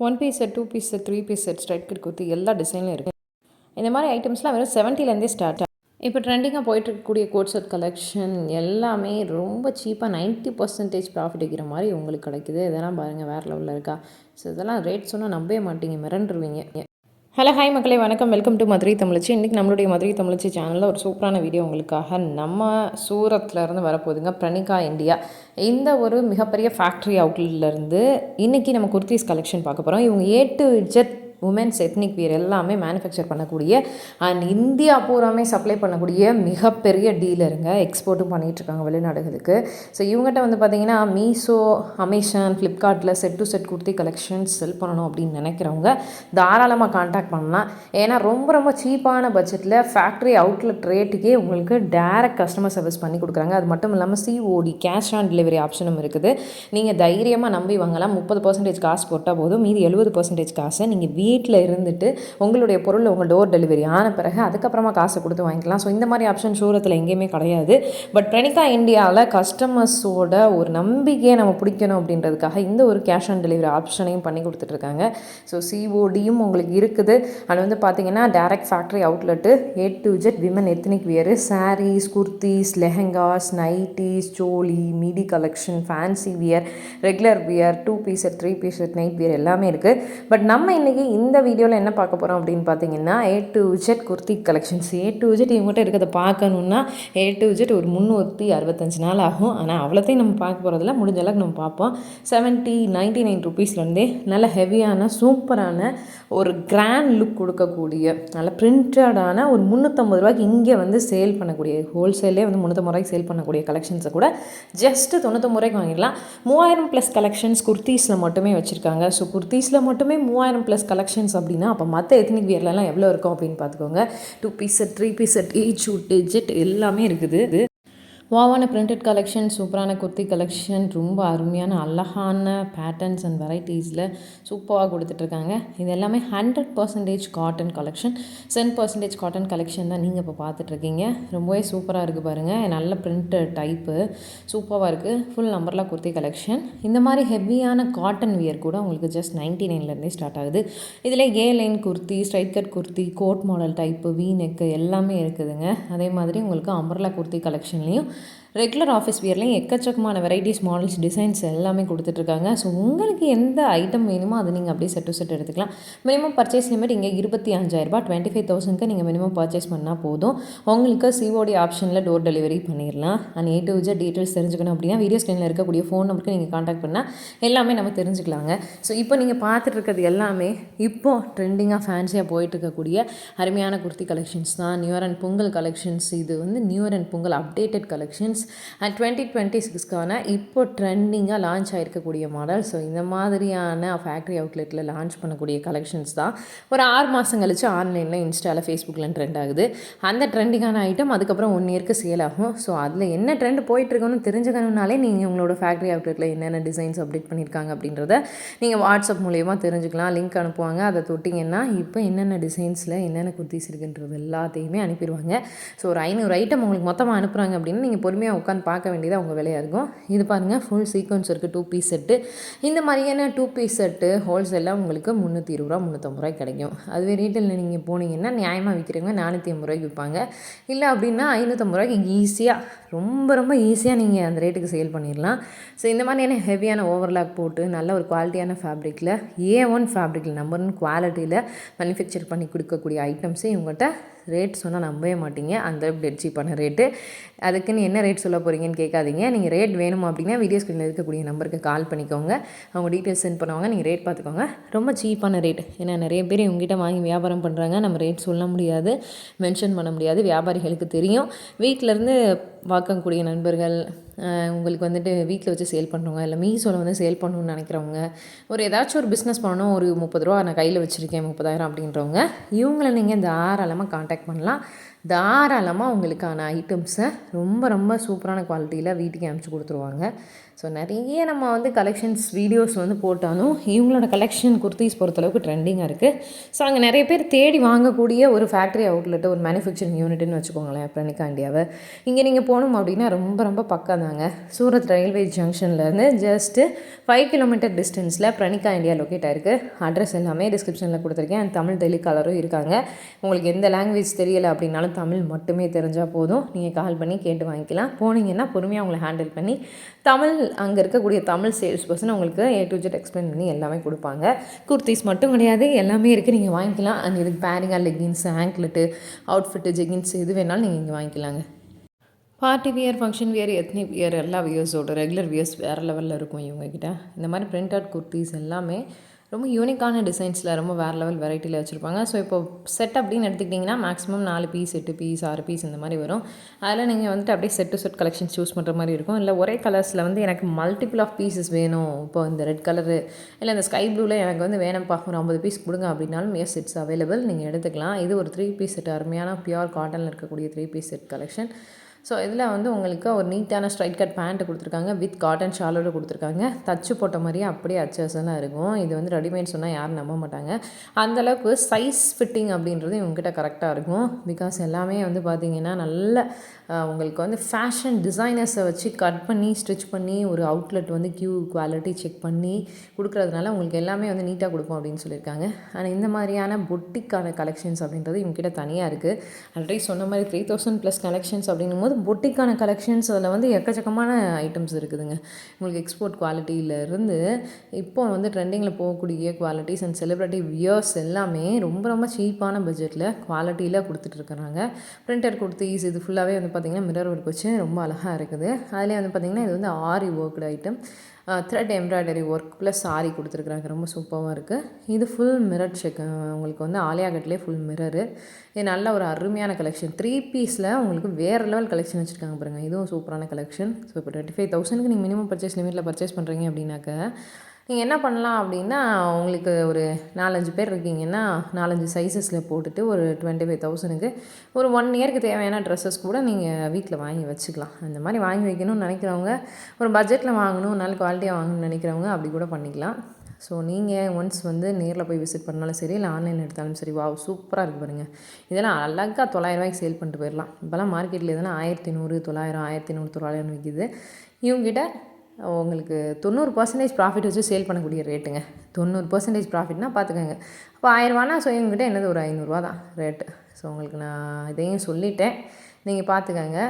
One piece set two piece set three piece set straight cut kurti எல்லா டிசைனும் இருக்குது இந்த மாதிரி ஐட்டம்ஸ்லாம் வெறும் செவன்ட்டிலேருந்தே ஸ்டார்ட் இப்போ ட்ரெண்டிங்காக போயிட்டு இருக்கக்கூடிய கோட் செட் கலெக்ஷன் எல்லாமே ரொம்ப சீப்பாக 90% பர்சன்டேஜ் ப்ராஃபிட் வைக்கிற மாதிரி உங்களுக்கு கிடைக்குது. இதெல்லாம் பாருங்கள் வேறு லெவலில் இருக்கா? ஸோ இதெல்லாம் ரேட் சொன்னால் நம்பவே மாட்டீங்க மிரண்டுருவீங்க. ஹலோ ஹாய் மக்களே வணக்கம். Welcome to Madurai Tamizhachi. இன்றைக்கி நம்மளுடைய மதுரை தமிழச்சி சேனலில் ஒரு சூப்பரான வீடியோ உங்களுக்காக நம்ம சூரத்துலேருந்து வரப்போகுதுங்க. பிரணிகா இந்தியா இந்த ஒரு மிகப்பெரிய ஃபேக்ட்ரி அவுட்லேருந்து இன்றைக்கி நம்ம குர்த்திஸ் கலெக்ஷன் பார்க்க போகிறோம் இவங்க A to Z women's ethnic wear எல்லாமே மேனுஃபேக்சர் பண்ணக்கூடிய அண்ட் இந்தியா பூராமே சப்ளை பண்ணக்கூடிய மிகப்பெரிய டீலருங்க எக்ஸ்போர்ட்டும் பண்ணிகிட்ருக்காங்க வெளிநாடுகளுக்கு. ஸோ இவங்ககிட்ட வந்து பார்த்தீங்கன்னா மீஷோ அமேசான் ஃப்ளிப்கார்ட்டில் set to set kurti collections sell பண்ணணும் அப்படின்னு நினைக்கிறவங்க தாராளமாக காண்டாக்ட் பண்ணலாம். ஏன்னா ரொம்ப ரொம்ப சீப்பான பட்ஜெட்டில் ஃபேக்ட்ரி அவுட்லெட் ரேட்டுக்கே உங்களுக்கு டேரக்ட் கஸ்டமர் சர்வீஸ் பண்ணி கொடுக்குறாங்க. அது மட்டும் இல்லாமல் சிஓடி கேஷ் ஆன் டெலிவரி ஆப்ஷனும் இருக்குது. நீங்கள் தைரியமாக நம்பி வாங்கலாம். முப்பது பர்சன்டேஜ் காசு போட்டால் போதும். மீதி எழுபது பர்சன்டேஜ் காசை நீங்கள் வீட்டில் இருந்துட்டு உங்களுடைய பொருள் உங்கள் டோர் டெலிவரி ஆன பிறகு அதுக்கப்புறமா காசு கொடுத்து வாங்கிக்கலாம். ஸோ இந்த மாதிரி ஆப்ஷன் சூரத்தில் எங்கேயுமே கிடையாது. பட் பிரணிகா இந்தியாவில் கஸ்டமர்ஸோட ஒரு நம்பிக்கையை நம்ம பிடிக்கணும் அப்படின்றதுக்காக இந்த ஒரு கேஷ் ஆன் டெலிவரி ஆப்ஷனையும் பண்ணி கொடுத்துட்ருக்காங்க ஸோ சிஓடியும் உங்களுக்கு இருக்குது. அது வந்து பார்த்தீங்கன்னா direct factory outlet A to Z women ethnic wear sarees kurtis lehengas nighties choli midi collection fancy wear regular wear two piecer three piecer night wear எல்லாமே இருக்குது பட் நம்ம இன்றைக்கி இந்த வீடியோவில் என்ன பார்க்க போகிறோம் அப்படின்னு பார்த்தீங்கன்னா A to Z kurti collections A to Z இவங்ககிட்ட இருக்கிறத பார்க்கணுன்னா ஏ டு ஜெட் ஒரு முந்நூற்றி அறுபத்தஞ்சு நாள் ஆகும். ஆனால் அவ்வளோத்தையும் நம்ம பார்க்க போகிறதில்ல முடிஞ்ச அளவுக்கு நம்ம பார்ப்போம். செவன்ட்டி நைன்ட்டி நைன் ருபீஸ்லேருந்தே நல்ல ஹெவியான சூப்பரான ஒரு கிராண்ட் லுக் கொடுக்கக்கூடிய நல்ல பிரிண்டடான ஒரு முந்நூற்றம்பது ரூபாய்க்கு இங்கே வந்து சேல் பண்ணக்கூடிய ஹோல்சேலே வந்து முந்நூற்றம்பது ரூபாய்க்கு சேல் பண்ணக்கூடிய கலெக்ஷன்ஸை கூட ஜஸ்ட்டு தொண்ணூற்றம்பது ரூபாய்க்கு வாங்கிடலாம். மூவாயிரம் ப்ளஸ் கலெக்ஷன்ஸ் குர்த்தீஸில் மட்டுமே வச்சுருக்காங்க. ஸோ குர்த்தீஸில் மட்டுமே மூவாயிரம் ப்ளஸ் கலெக்ஷன்ஸ் அப்படின்னா அப்போ மற்ற எத்னிக் வியர்லலாம் எவ்வளோ இருக்கும் அப்படின்னு பார்த்துக்கோங்க. Two piece set three piece set each suit set எல்லாமே இருக்குது. வாவான பிரிண்டட் கலெக்ஷன் சூப்பரான குர்த்தி கலெக்ஷன் ரொம்ப அருமையான அழகான பேட்டர்ன்ஸ் அண்ட் வெரைட்டிஸில் சூப்பராக கொடுத்துட்ருக்காங்க. இது எல்லாமே hundred percentage cotton collection cent percentage cotton collection தான் நீங்கள் இப்போ பார்த்துட்ருக்கீங்க ரொம்பவே சூப்பராக இருக்குது பாருங்கள் நல்ல பிரிண்டட் டைப்பு சூப்பராக இருக்குது ஃபுல் நம்பரில் குர்த்தி கலெக்ஷன் இந்த மாதிரி ஹெவியான காட்டன் வியர் கூட உங்களுக்கு ஜஸ்ட் நைன்ட்டி நைன்லேருந்தே ஸ்டார்ட் ஆகுது. இதில் A line kurti straight cut kurti coat model type V neck எல்லாமே இருக்குதுங்க. அதே மாதிரி உங்களுக்கு அம்பர்லா குர்த்தி கலெக்ஷன்லேயும் Mm-hmm. ரெகுலர் ஆஃபீஸ் வியர்லேயும் எக்கச்சக்கமான வெரைட்டிஸ் மாடல்ஸ் டிசைன்ஸ் எல்லாமே கொடுத்துட்ருக்காங்க. ஸோ உங்களுக்கு எந்த ஐட்டம் வேணுமோ அதை நீங்கள் அப்படியே செட் டு செட் எடுத்துக்கலாம். மினிமம் பர்ச்சேஸ் லிமிட் இங்கே இருபத்தி அஞ்சாயிரரூபா டுவெண்ட்டி ஃபைவ் தௌசண்ட்க்கு நீங்கள் மினிமம் பர்ச்சேஸ் பண்ணால் போதும். உங்களுக்கு சிஓடி ஆப்ஷனில் டோர் டெலிவரி பண்ணிடலாம். And A to Vijay details தெரிஞ்சுக்கணும் அப்படின்னா வீடியோ ஸ்க்ரீனில் இருக்கக்கூடிய ஃபோன் நம்பருக்கு நீங்கள் காண்டாக்ட் பண்ணால் எல்லாமே நம்ம தெரிஞ்சுக்கலாங்க. ஸோ இப்போ நீங்கள் பார்த்துட்டு இருக்கிறது எல்லாமே இப்போ ட்ரெண்டிங்காக ஃபேன்சியாக போயிட்டு இருக்கக்கூடிய அருமையான குர்த்தி கலெக்ஷன்ஸ் தான். New year and Pongal collections இது வந்து new year and Pongal updated collections and twenty twenty சிக்ஸ்க்கான இப்போ ட்ரெண்டிங்காக லான்ச் ஆகிருக்கக்கூடிய மாடல் ஸோ இந்த மாதிரியான ஃபேக்ட்ரி அவுட்லெட்டில் லான்ச் பண்ணக்கூடிய கலெக்ஷன்ஸ் தான் ஒரு ஆறு மாதம் கழிச்சு ஆன்லைனில் இன்ஸ்டாவில் ஃபேஸ்புக்கில் ட்ரெண்ட் ஆகுது. அந்த ட்ரெண்டிங்கான ஐட்டம் அதுக்கப்புறம் ஒன் இயர்க்கு சேல் ஆகும். ஸோ அதில் என்ன ட்ரெண்ட் போயிட்டுருக்கணும்னு தெரிஞ்சுக்கணும்னாலே நீங்கள் உங்களோட ஃபேக்ட்ரி அவுட்லெட்டில் என்னென்ன டிசைன்ஸ் அப்டேட் பண்ணியிருக்காங்க அப்படின்றத நீங்கள் வாட்ஸ்அப் மூலியமாக தெரிஞ்சுக்கலாம். லிங்க் அனுப்புவாங்க. அதை தொட்டிங்கன்னா இப்போ என்னென்ன டிசைன்ஸில் என்னென்ன குர்த்திஸ் இருக்குன்றது எல்லாத்தையுமே அனுப்பிடுவாங்க. ஸோ ஒரு ஐநூறு ஐட்டம் உங்களுக்கு மொத்தமாக அனுப்புகிறாங்க அப்படின்னு நீங்கள் பொறுமையாக உட்காந்து பார்க்க வேண்டியது அவங்க வேலையாக இருக்கும். இது பாருங்கள் ஃபுல் சீக்வன்ஸ் இருக்குது டூ பீஸ் செட்டு இந்த மாதிரியான டூ பீஸ் செட்டு ஹோல்சேலாக உங்களுக்கு முந்நூற்றி இருபது ரூபா முந்நூற்றம்பது ரூபாய் கிடைக்கும். அதுவே ரீட்டெயிலில் நீங்கள் போனீங்கன்னா நியாயமாக விற்கிறவங்க நானூற்றி ஐம்பது ரூபாய்க்கு விற்பாங்க இல்லை அப்படின்னா ஐநூற்றம்பது ரூபாய்க்கு ஈஸியாக ரொம்ப ரொம்ப ஈஸியாக நீங்கள் அந்த ரேட்டுக்கு சேல் பண்ணிடலாம். ஸோ இந்த மாதிரியான ஹெவியான ஓவர்லாக் போட்டு நல்ல ஒரு குவாலிட்டியான ஃபேப்ரிக்கில் ஏ ஒன் ஃபேப்ரிக்கில் நம்பர் ஒன் குவாலிட்டியில் மேனுஃபேக்சர் பண்ணி கொடுக்கக்கூடிய ஐட்டம்ஸே இவங்ககிட்ட ரேட் சொன்னால் நம்பவே மாட்டீங்க. அந்த டெட் சீப்பான ரேட்டு அதுக்குன்னு என்ன ரேட் சொல்ல போகிறீங்கன்னு கேட்காதீங்க. நீங்கள் ரேட் வேணும் அப்படின்னா வீடியோ ஸ்க்ரீனில் இருக்கக்கூடிய நம்பருக்கு கால் பண்ணிக்கோங்க. அவங்க டீட்டெயில்ஸ் சென்ட் பண்ணுவாங்க. நீங்கள் ரேட் பார்த்துக்கோங்க. ரொம்ப சீப்பான ரேட் ஏன்னா நிறைய பேர் இவங்ககிட்ட வாங்கி வியாபாரம் பண்ணுறாங்க நம்ம ரேட் சொல்ல முடியாது. மென்ஷன் பண்ண முடியாது. வியாபாரிகளுக்கு தெரியும். வீட்டிலேருந்து வாக்கக்கூடிய நண்பர்கள் உங்களுக்கு வந்துட்டு வீட்டில் வச்சு சேல் பண்ணுறவங்க இல்லை மீசோவில் வந்து சேல் பண்ணணும்னு நினைக்கிறவங்க ஒரு ஏதாச்சும் ஒரு பிஸ்னஸ் பண்ணணும் ஒரு முப்பது ரூபா நான் கையில் வச்சுருக்கேன் முப்பதாயிரம் அப்படின்றவங்க இவங்களை நீங்கள் தாராளமாக காண்டாக்ட் பண்ணலாம். தாராளமாக உங்களுக்கான ஐட்டம்ஸை ரொம்ப ரொம்ப சூப்பரான குவாலிட்டியில் வீட்டுக்கு அனுப்பிச்சி கொடுத்துருவாங்க. ஸோ நிறைய நம்ம வந்து கலெக்ஷன்ஸ் வீடியோஸ் வந்து போட்டாலும் இவங்களோட கலெக்ஷன் குர்த்திஸ் பொறுத்தளவுக்கு ட்ரெண்டிங்காக இருக்குது ஸோ அங்கே நிறைய பேர் தேடி வாங்கக்கூடிய ஒரு ஃபேக்ட்ரி அவுட்லெட்டு ஒரு மேனுஃபேக்சரிங் யூனிட்னு வச்சுக்கோங்களேன் பிரணிகா இந்தியாவை. இங்கே நீங்கள் போகணும் அப்படின்னா ரொம்ப ரொம்ப பக்கம் தாங்க சூரத் ரயில்வே ஜங்ஷன்லேருந்து ஜஸ்ட்டு ஃபைவ் கிலோமீட்டர் டிஸ்டன்ஸில் பிரணிகா இந்தியா லொக்கேட் ஆயிருக்கு. அட்ரஸ் எல்லாமே டிஸ்கிரிப்ஷனில் கொடுத்துருக்கேன். அண்ட் தமிழ் டெலிகாலரும் இருக்காங்க. உங்களுக்கு எந்த லாங்குவேஜ் தெரியலை அப்படின்னாலும் தமிழ் மட்டுமே தெரிஞ்சால் போதும். நீங்கள் கால் பண்ணி கேட்டு வாங்கிக்கலாம். போனீங்கன்னா பொறுமையாக உங்களை ஹேண்டில் பண்ணி தமிழ் அங்கே இருக்கக்கூடிய தமிழ் சேல்ஸ் பர்சன் உங்களுக்கு ஏ டு ஜெட் எக்ஸ்பிளைன் பண்ணி எல்லாமே கொடுப்பாங்க. குர்த்திஸ் மட்டும் கிடையாது எல்லாமே இருக்குது நீங்கள் வாங்கிக்கலாம். அண்ட் இதுக்கு பேரிங்கா லெகின்ஸ் ஆங்க்லெட்டு அவுட்ஃபிட்டு ஜெகின்ஸ் எது வேணாலும் நீங்கள் இங்கே வாங்கிக்கலாங்க. Party wear function wear ethnic wear எல்லா வியர்ஸோட ரெகுலர் வியர்ஸ் வேறு லெவலில் இருக்கும் இவங்கக்கிட்ட இந்த மாதிரி பிரிண்ட் அவுட் குர்த்திஸ் எல்லாமே ரொம்ப யூனிக்கான டிசைன்ஸில் ரொம்ப வேறு லெவல் வெரைட்டியில் வச்சுருப்பாங்க. ஸோ இப்போ செட் அப்படின்னு எடுத்துக்கிட்டிங்கன்னா மேக்ஸிமம் நாலு பீஸ் எட்டு பீஸ் ஆறு பீஸ் இந்த மாதிரி வரும். அதில் நீங்கள் வந்துட்டு அப்படியே set to set collection choose பண்ணுற மாதிரி இருக்கும். இல்லை ஒரே கலர்ஸில் வந்து எனக்கு மல்டிபிள் ஆஃப் பீசஸ் வேணும். இப்போ இந்த ரெட் கலரு இல்லை இந்த ஸ்கை ப்ளூவில் எனக்கு வந்து வேணும்ப்பா ஒரு ஐம்பது பீஸ் கொடுங்க அப்படின்னாலும் எஸ் இட்ஸ் அவைலபிள் நீங்கள் எடுத்துக்கலாம். இது ஒரு த்ரீ பீஸ் செட் அருமையான பியூர் காட்டனில் இருக்கக்கூடிய three piece set collection so இதில் வந்து உங்களுக்கு ஒரு நீட்டான ஸ்ட்ரைட் கட் பேண்ட்டு கொடுத்துருக்காங்க வித் காட்டன் ஷாலோட கொடுத்துருக்காங்க. தச்சு போட்ட மாதிரியே அப்படியே அச்சஸெல்லாம் இருக்கும். இது வந்து ரெடிமேட் சொன்னால் யாரும் நம்ப மாட்டாங்க. அந்தளவுக்கு சைஸ் ஃபிட்டிங் அப்படின்றது இவங்ககிட்ட கரெக்டாக இருக்கும். பிகாஸ் எல்லாமே வந்து பார்த்திங்கன்னா நல்ல உங்களுக்கு வந்து ஃபேஷன் டிசைனர்ஸை வச்சு கட் பண்ணி ஸ்டிச் பண்ணி ஒரு அவுட்லெட் வந்து கியூ குவாலிட்டி செக் பண்ணி கொடுக்குறதுனால உங்களுக்கு எல்லாமே வந்து நீட்டாக கொடுக்கும் அப்படின்னு சொல்லியிருக்காங்க. ஆனால் இந்த மாதிரியான பொட்டிக்கான கலெக்ஷன்ஸ் அப்படின்றது இவங்ககிட்ட தனியாக இருக்குது ஆல்ரெடி சொன்ன மாதிரி த்ரீ தௌசண்ட் ப்ளஸ் கலெக்ஷன்ஸ் அப்படின்னும் போது பொட்டிக்கான கலெக்ஷன்ஸ் அதில் வந்து எக்கச்சக்கமான ஐட்டம்ஸ் இருக்குதுங்க. உங்களுக்கு எக்ஸ்போர்ட் குவாலிட்டியிலேருந்து இப்போ வந்து ட்ரெண்டிங்கில் போகக்கூடிய குவாலிட்டிஸ் அண்ட் செலிப்ரிட்டி வியர்ஸ் எல்லாமே ரொம்ப ரொம்ப சீப்பான பட்ஜெட்டில் குவாலிட்டியில் கொடுத்துட்ருக்குறாங்க பிரிண்டர் ஈஸி இது ஃபுல்லாகவே வந்து பார்த்திங்கன்னா மிரர் ஒர்க் வச்சு ரொம்ப அழகாக இருக்குது. அதிலே வந்து பார்த்திங்கன்னா இது வந்து aari worked item thread embroidery work plus saree கொடுத்துருக்குறாங்க. ரொம்ப சூப்பராக இருக்குது இது ஃபுல் மிரர் செக் உங்களுக்கு வந்து ஆலியா கட்லேயே ஃபுல் மிரரு இது நல்ல ஒரு அருமையான கலெக்ஷன் த்ரீ பீஸில் உங்களுக்கு வேறு லெவல் கலெக்ஷன் வச்சுருக்காங்க பாருங்கள் இதுவும் சூப்பரான கலெக்ஷன் ஸோ இப்போ டுவெண்ட்டி ஃபைவ் தௌசண்ட்க்கு நீங்கள் மினிமம் பர்ச்சேஸ் லிமிட்டில் பர்ச்சேஸ் பண்ணுறீங்க அப்படின்னாக்க நீங்கள் என்ன பண்ணலாம் அப்படின்னா உங்களுக்கு ஒரு நாலஞ்சு பேர் இருக்கீங்கன்னா நாலஞ்சு சைஸஸில் போட்டுட்டு ஒரு டுவெண்ட்டி ஃபைவ் தௌசணுக்கு ஒரு ஒன் இயருக்கு தேவையான ட்ரெஸ்ஸஸ் கூட நீங்கள் வீட்டில் வாங்கி வச்சுக்கலாம். அந்த மாதிரி வாங்கி வைக்கணும்னு நினைக்கிறவங்க ஒரு பட்ஜெட்டில் வாங்கணும் நல்ல குவாலிட்டியாக வாங்கணும்னு நினைக்கிறவங்க அப்படி கூட பண்ணிக்கலாம். ஸோ நீங்கள் ஒன்ஸ் வந்து நேரில் போய் விசிட் பண்ணாலும் சரி இல்லை ஆன்லைனில் எடுத்தாலும் சரி வா சூப்பராக இருக்குது பாருங்கள் இதெல்லாம் அழகாக தொள்ளாயிரரூவாய்க்கு சேல் பண்ணிட்டு போயிடலாம் இப்போலாம் மார்க்கெட்டில் இதெல்லாம் ஆயிரத்தி நூறு தொள்ளாயிரம் ஆயிரத்தி நூறு தொள்ளாயிரம் விற்கிது இவங்ககிட்ட உங்களுக்கு தொண்ணூறு பர்சன்டேஜ் ப்ராஃபிட் வச்சு சேல் பண்ணக்கூடிய ரேட்டுங்க தொண்ணூறு பர்சன்டேஜ் ப்ராஃபிட்னா பார்த்துக்கோங்க அப்போ ஆயிரரூவானா ஸோ எங்கிட்ட என்னது ஒரு ஐநூறுரூவா தான் ரேட்டு ஸோ உங்களுக்கு நான் இதையும் சொல்லிட்டேன். நீங்கள் பார்த்துக்கோங்க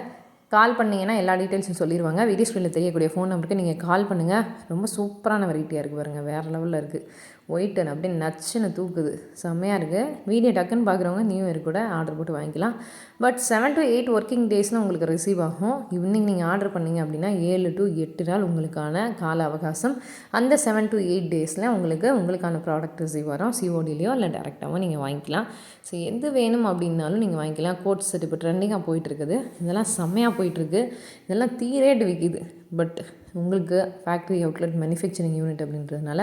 கால் பண்ணிங்கன்னா எல்லா டீட்டெயில்ஸும் சொல்லிடுவாங்க வீடியோ ஸ்க்ரீனில் தெரியக்கூடிய ஃபோன் நம்பருக்கு நீங்கள் கால் பண்ணுங்கள் ரொம்ப சூப்பரான வெரைட்டியாக இருக்குது பாருங்கள் வேறு லெவலில் இருக்குது ஒயிட் அப்படியே நச்சுன்னு தூக்குது. செம்மையாக இருக்குது வீடியோ டக்குன்னு பார்க்குறவங்க நியூ இயர் கூட ஆர்டர் போட்டு வாங்கிக்கலாம். But seven to eight working டேஸில் உங்களுக்கு ரிசீவ் ஆகும். ஈவினிங் நீங்கள் ஆர்டர் பண்ணீங்க அப்படின்னா ஏழு டு எட்டு நாள் உங்களுக்கான கால அவகாசம். அந்த செவன் டு எயிட் டேஸில் உங்களுக்கு உங்களுக்கான ப்ராடக்ட் ரிசீவ் வரும். சிஓடிலேயோ இல்லை டேரெக்டாகவும் நீங்கள் வாங்கிக்கலாம். ஸோ எது வேணும் அப்படின்னாலும் நீங்கள் வாங்கிக்கலாம். கோட் செட் இப்போ ட்ரெண்டிங்காக போயிட்டுருக்குது. இதெல்லாம் செம்மையாக போயிட்டுருக்கு. இதெல்லாம் தீ ரேட் விற்கிது பட் உங்களுக்கு ஃபேக்ட்ரி அவுட்லெட் மேனுஃபேக்சரிங் யூனிட் அப்படின்றதுனால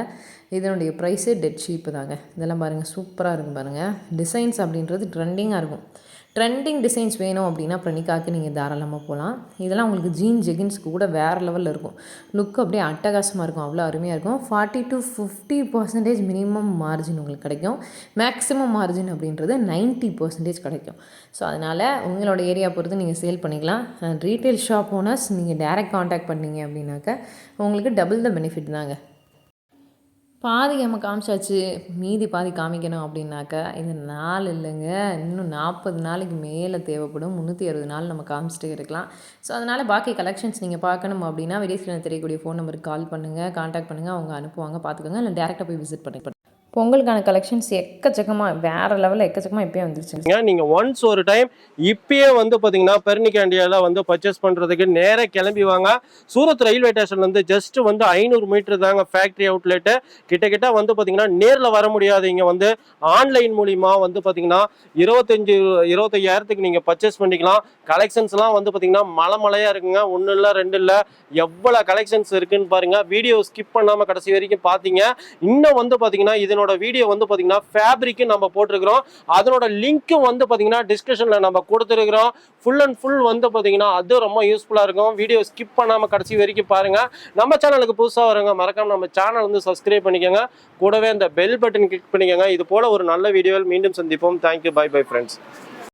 இதனுடைய ப்ரைஸே டெட் ஷீப்பு தாங்க. இதெல்லாம் பாருங்கள் சூப்பராக இருக்கும் பாருங்கள் டிசைன்ஸ் அப்படின்றது ட்ரெண்டிங்காக இருக்கும். ட்ரெண்டிங் டிசைன்ஸ் வேணும் அப்படின்னா பிரணிக்காவுக்கு நீங்கள் தாராளமாக போகலாம் இதெல்லாம் உங்களுக்கு ஜீன் ஜெகின்ஸ்க்கு கூட வேறு லெவலில் இருக்கும். லுக் அப்படியே அட்டகாசமாக இருக்கும். அவ்வளோ அருமையாக இருக்கும். Forty to fifty percentage minimum margin உங்களுக்கு கிடைக்கும். மேக்ஸிமம் மார்ஜின் அப்படின்றது 90% பர்சன்டேஜ் கிடைக்கும். ஸோ அதனால் உங்களோட ஏரியா பொறுத்து நீங்கள் சேல் பண்ணிக்கலாம். ரீட்டைல் ஷாப் ஓனர்ஸ் நீங்கள் டேரெக்ட் காண்டாக்ட் பண்ணீங்க அப்படின்னாக்க உங்களுக்கு டபுள் த பெனிஃபிட் தாங்க. பாதி நம்ம காமிச்சாச்சு மீதி பாதி காமிக்கணும் அப்படின்னாக்கா இது நாள் இல்லைங்க. இன்னும் நாற்பது நாளைக்கு மேலே தேவைப்படும். முந்நூற்றி அறுபது நாள் நம்ம காமிச்சிட்டே இருக்கலாம். ஸோ அதனால் பாக்கி கலெக்ஷன்ஸ் நீங்கள் பார்க்கணும் அப்படின்னா வீடியோ தெரியக்கூடிய ஃபோன் நம்பருக்கு கால் பண்ணுங்கள் காண்டாக்ட் பண்ணுங்கள் அவங்க அனுப்புவாங்க. பார்த்துக்கோங்க இல்லை டேரெக்டாக போய் விசிட் பண்ணி பொங்கலுக்கான கலெக்ஷன்ஸ் எக்கச்சக்கமாக வேறு லெவலில் எக்கச்சக்கமாக இப்போயே வந்துருச்சு நீங்க ஒன்ஸ் ஒரு டைம் இப்பயே வந்து பாத்தீங்கன்னா பெர்னிகாண்டியால வந்து பர்ச்சேஸ் பண்ணுறதுக்கு நேராக கிளம்பி வாங்க. சூரத் ரயில்வே ஸ்டேஷன்ல இருந்து ஜஸ்ட் வந்து ஐநூறு மீட்டர் தாங்க ஃபேக்டரி அவுட்லெட்டு கிட்டக்கிட்ட வந்து பார்த்தீங்கன்னா நேரில் வர முடியாது. இங்கே வந்து ஆன்லைன் மூலிமா வந்து பார்த்தீங்கன்னா இருபத்தஞ்சு இருபத்தையாயிரத்துக்கு நீங்கள் பர்ச்சேஸ் பண்ணிக்கலாம். கலெக்ஷன்ஸ்லாம் வந்து பார்த்தீங்கன்னா மலை மலையாக இருக்குங்க. ஒன்றும் இல்லை ரெண்டு இல்லை. எவ்வளோ கலெக்ஷன்ஸ் இருக்குன்னு பாருங்கள் வீடியோ ஸ்கிப் பண்ணாமல் கடைசி வரைக்கும் பார்த்தீங்க இன்னும் வந்து பார்த்தீங்கன்னா இதனுடைய இதனோட வீடியோ வந்து பார்த்தீங்கன்னா ஃபேப்ரிக்கு நம்ம போட்டிருக்கிறோம். அதனோட லிங்க்கும் வந்து பார்த்தீங்கன்னா டிஸ்கிரிப்ஷனில் நம்ம கொடுத்துருக்குறோம். ஃபுல் அண்ட் ஃபுல் வந்து பார்த்தீங்கன்னா அது ரொம்ப யூஸ்ஃபுல்லாக இருக்கும். வீடியோ ஸ்கிப் பண்ணாமல் கடைசி வரைக்கும் பாருங்கள் நம்ம சேனலுக்கு புதுசாக வருங்க மறக்காம நம்ம சேனல் வந்து சப்ஸ்கிரைப் பண்ணிக்கோங்க. கூடவே அந்த பெல் பட்டன் கிளிக் பண்ணிக்கோங்க. இது போல் ஒரு நல்ல வீடியோவில் மீண்டும் சந்திப்போம். Thank you bye bye friends